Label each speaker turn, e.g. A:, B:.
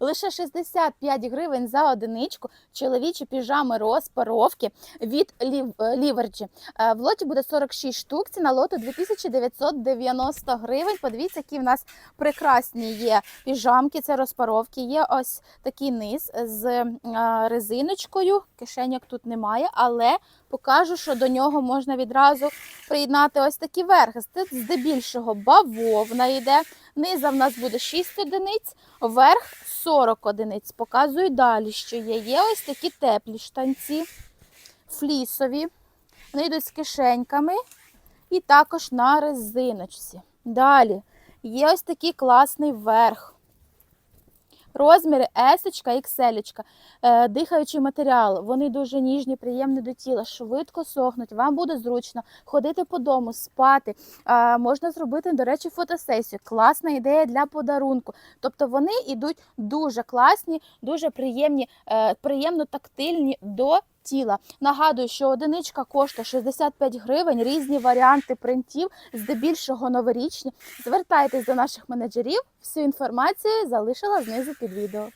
A: Лише 65 гривень за одиничку. Чоловічі піжами розпаровки від е, Ліверджі. Е, В лоті буде 46 штук. Ціна лоту 2990 гривень. Подивіться, які в нас прекрасні є піжамки. Це розпаровки. Є ось такий низ з е, резиночкою. Кишеньок тут немає, але покажу, що до нього можна відразу приєднати ось такі верхи. Здебільшого бавовна йде. Низа в нас буде 6 одиниць, верх 40 одиниць. Показую далі, що є. Є ось такі теплі штанці, флісові. Вони йдуть з кишеньками і також на резиночці. Далі є ось такий класний верх. Розміри S, XL, е, дихаючий матеріал. Вони дуже ніжні, приємні до тіла, швидко сохнуть. Вам буде зручно ходити по дому, спати. Можна зробити, до речі, фотосесію. Класна ідея для подарунку. Тобто вони йдуть дуже класні, дуже приємні, е, приємно тактильні до тіла. Нагадую, що одиничка коштує 65 гривень, різні варіанти принтів, здебільшого новорічні. Звертайтесь до наших менеджерів. Всю інформацію залишила знизу під відео.